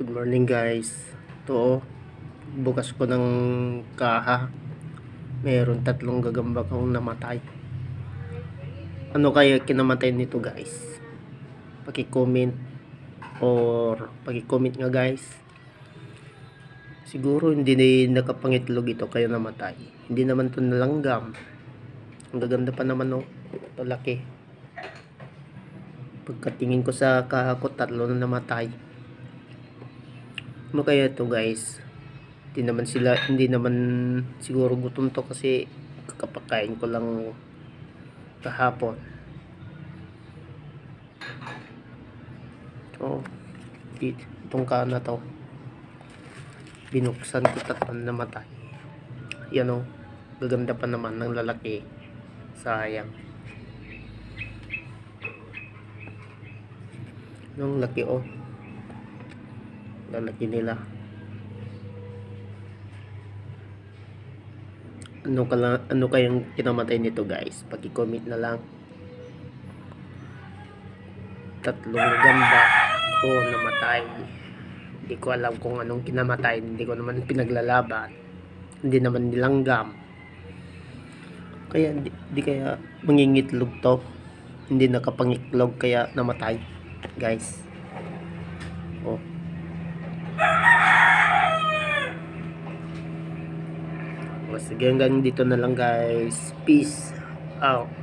Good morning guys. Ito oh, bukas ko ng kaha. Meron tatlong gagamba kong namatay. Ano kaya kinamatay nito guys? Paki-comment or paki-comment nga guys. Siguro hindi na nakapangitlog ito kaya namatay. Hindi naman to nalanggam. Ang gaganda pa naman oh. Ito laki. Pagkatingin ko sa kaha ko, tatlo na namatay. Ano kaya to guys? Hindi naman sila, hindi naman siguro gutom to kasi kakapakain ko lang kahapon. So, it- itong kana to. Binuksan ko tatlo na namatay. Yan o, gaganda pa naman ng lalaki. Sayang. Yung laki oh. Lalaki nila. Ano kala ano kayang kinamatay nito guys? Paki-comment na lang. Tatlong gamba ko namatay. Hindi ko alam kung anong kinamatay. Hindi ko naman pinaglalaban. Hindi naman nilanggam. Kaya di, di kaya mangingitlog to. Hindi nakapangitlog kaya namatay. Guys. Oh. O, sige hanggang dito na lang guys. Peace out.